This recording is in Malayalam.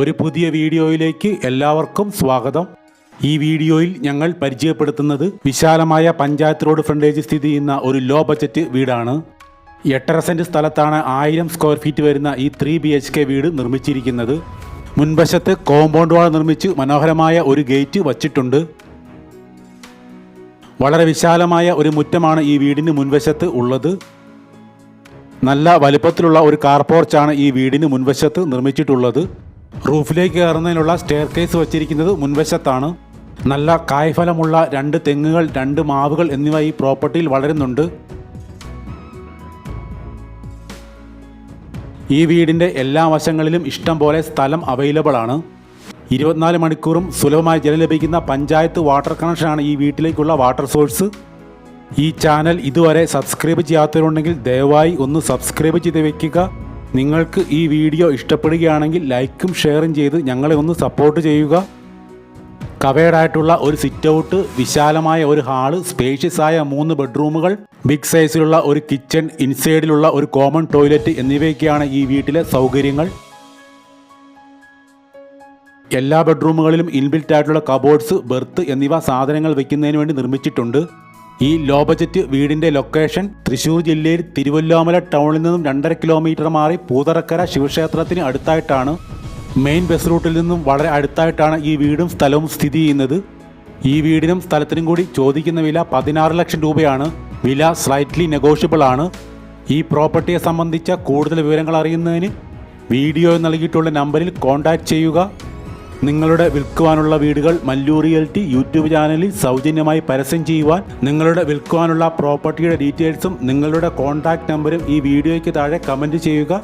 ഒരു പുതിയ വീഡിയോയിലേക്ക് എല്ലാവർക്കും സ്വാഗതം. ഈ വീഡിയോയിൽ ഞങ്ങൾ പരിചയപ്പെടുത്തുന്നത് വിശാലമായ പഞ്ചായത്ത് റോഡ് ഫ്രണ്ടേജ് സ്ഥിതി ചെയ്യുന്ന ഒരു ലോ ബജറ്റ് വീടാണ്. എട്ടര സെന്റ് സ്ഥലത്താണ് ആയിരം സ്ക്വയർ ഫീറ്റ് വരുന്ന ഈ ത്രീ ബി എച്ച് കെ വീട് നിർമ്മിച്ചിരിക്കുന്നത്. മുൻവശത്ത് കോമ്പൗണ്ട് വാൾ നിർമ്മിച്ച് മനോഹരമായ ഒരു ഗേറ്റ് വച്ചിട്ടുണ്ട്. വളരെ വിശാലമായ ഒരു മുറ്റമാണ് ഈ വീടിന് മുൻവശത്ത് ഉള്ളത്. നല്ല വലിപ്പത്തിലുള്ള ഒരു കാർ പോർച്ചാണ് ഈ വീടിന് മുൻവശത്ത് നിർമ്മിച്ചിട്ടുള്ളത്. റൂഫിലേക്ക് കയറുന്നതിനുള്ള സ്റ്റെയർ കേസ് വച്ചിരിക്കുന്നത് മുൻവശത്താണ്. നല്ല കായ്ഫലമുള്ള രണ്ട് തെങ്ങുകൾ രണ്ട് മാവുകൾ എന്നിവ ഈ പ്രോപ്പർട്ടിയിൽ വളരുന്നുണ്ട്. ഈ വീടിന്റെ എല്ലാ വശങ്ങളിലും ഇഷ്ടം പോലെ സ്ഥലം അവൈലബിൾ ആണ്. ഇരുപത്തിനാല് മണിക്കൂറും സുലഭമായി ജലം ലഭിക്കുന്ന പഞ്ചായത്ത് വാട്ടർ കണക്ഷനാണ് ഈ വീട്ടിലേക്കുള്ള വാട്ടർ സോഴ്സ് ഈ ചാനൽ ഇതുവരെ സബ്സ്ക്രൈബ് ചെയ്യാത്തവരുണ്ടെങ്കിൽ ദയവായി ഒന്ന് സബ്സ്ക്രൈബ് ചെയ്ത് വെക്കുക. നിങ്ങൾക്ക് ഈ വീഡിയോ ഇഷ്ടപ്പെടുകയാണെങ്കിൽ ലൈക്കും ഷെയറും ചെയ്ത് ഞങ്ങളെ ഒന്ന് സപ്പോർട്ട് ചെയ്യുക. കവേഡായിട്ടുള്ള ഒരു സിറ്റ് ഔട്ട് വിശാലമായ ഒരു ഹാൾ സ്പേഷ്യസ് ആയ മൂന്ന് ബെഡ്റൂമുകൾ ബിഗ് സൈസിലുള്ള ഒരു കിച്ചൺ ഇൻസൈഡിലുള്ള ഒരു കോമൺ ടോയ്ലറ്റ് എന്നിവയൊക്കെയാണ് ഈ വീട്ടിലെ സൗകര്യങ്ങൾ. എല്ലാ ബെഡ്റൂമുകളിലും ഇൻബിൽറ്റ് ആയിട്ടുള്ള കബോർഡ്സ് ബെർത്ത് എന്നിവ സാധനങ്ങൾ വയ്ക്കുന്നതിന് വേണ്ടി നിർമ്മിച്ചിട്ടുണ്ട്. ഈ ലോ ബജറ്റ് വീടിന്റെ ലൊക്കേഷൻ തൃശൂർ ജില്ലയിൽ തിരുവല്ലോമല ടൗണിൽ നിന്നും രണ്ടര കിലോമീറ്റർ മാറി പൂതറക്കര ശിവക്ഷേത്രത്തിന് അടുത്തായിട്ടാണ് മെയിൻ ബസ് റൂട്ടിൽ നിന്നും വളരെ അടുത്തായിട്ടാണ് ഈ വീടും സ്ഥലവും സ്ഥിതി ചെയ്യുന്നത്. ഈ വീടിനും സ്ഥലത്തിനും കൂടി ചോദിക്കുന്ന വില പതിനാറ് ലക്ഷം രൂപയാണ്. വില സ്ലൈറ്റ്ലി നെഗോഷ്യബിൾ ആണ്. ഈ പ്രോപ്പർട്ടിയെ സംബന്ധിച്ച കൂടുതൽ വിവരങ്ങൾ അറിയുന്നതിന് വീഡിയോ നൽകിയിട്ടുള്ള നമ്പറിൽ കോൺടാക്റ്റ് ചെയ്യുക. നിങ്ങളുടെ വിൽക്കുവാനുള്ള വീടുകൾ മല്ലൂർ റിയൽറ്റി യൂട്യൂബ് ചാനലിൽ സൗജന്യമായി പരസ്യം ചെയ്യുവാൻ നിങ്ങളുടെ വിൽക്കുവാനുള്ള പ്രോപ്പർട്ടിയുടെ ഡീറ്റെയിൽസും നിങ്ങളുടെ കോൺടാക്ട് നമ്പറും ഈ വീഡിയോയ്ക്ക് താഴെ കമന്റ് ചെയ്യുക.